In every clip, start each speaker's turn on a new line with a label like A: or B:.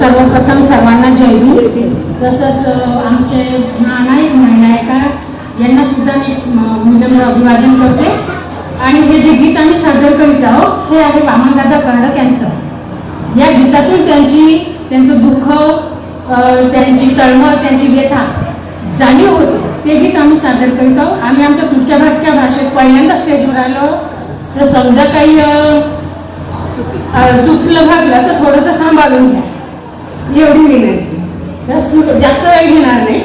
A: सर्वप्रथम सर्वांना जय भीम तसंच आमचे महानायक महानायका यांना सुद्धा मी मुद्दम अभिवादन करते. आणि हे जे गीत आम्ही सादर करीत आहोत हे आहे वामनदादा कर्डक यांचं. या गीतातून त्यांची त्यांचं दुःख त्यांची तळमळ त्यांची व्यथा जाणीव होते. ते गीत आम्ही सादर करीत आहोत. आम्ही आमच्या तुटक्या भाटक्या भाषेत पहिल्यांदा स्टेजवर आलो तर समजा काही चुकलं भागलं तर थोडंसं सांभाळून घ्या. एवढी विनंती. जास्त वेळ घेणार नाही.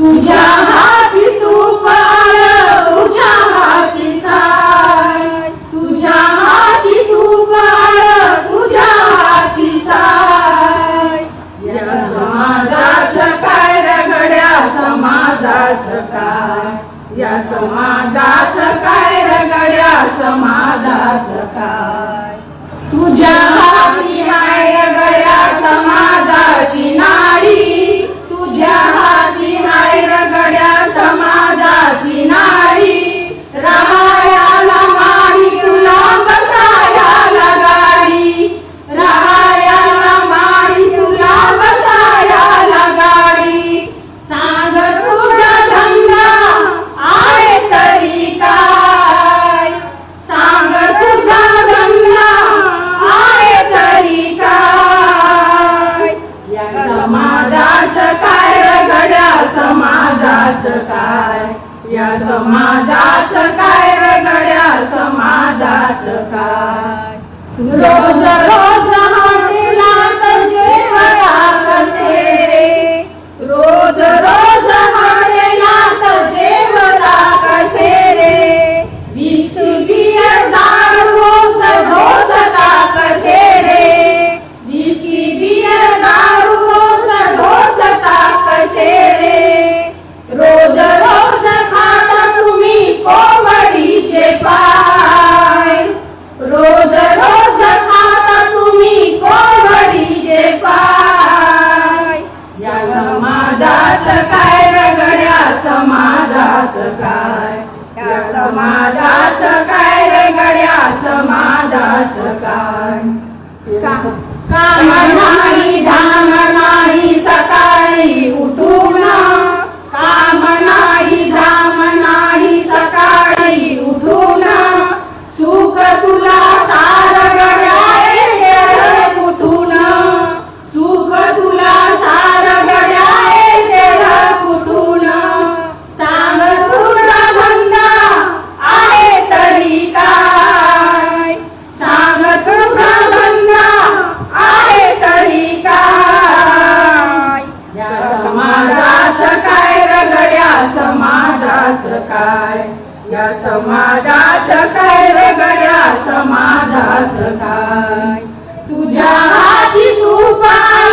A: तुझ्या हाती
B: तू पाय तुझ्या हाती साय. तुझ्या हाती तू पाय तुझ्या हाती साय. या समाजाचं काय रगड्या गड्या समाजाचं काय? या समाजाचं काय रगड्या गड्या समाजाचं काय? तुझ्या समाजाच काय रगड्या? समाजाच काय? या समाजाच काय रगड्या? समाजाच काय? समाजाचं काय या समाजाचं काय? रगड्या समाजाचं काय काम नाही समाजाच काय? या समाजाच काय रे गड्या? समाजाच काय? तुझ्या हाती तू पाल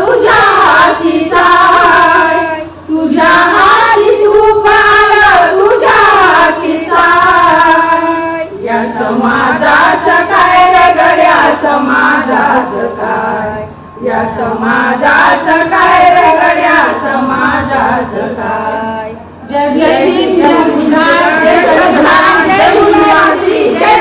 B: तुझ्या हाती साय. तुझ्या हाती तू पाल तुझ्या हाती साय. या समाजाच काय रे गड्या? समाजाच काय? या समाजाच काय रे गड्या? समाजाच काय?
A: जय हिंद जय गुजरात जय संविधान जय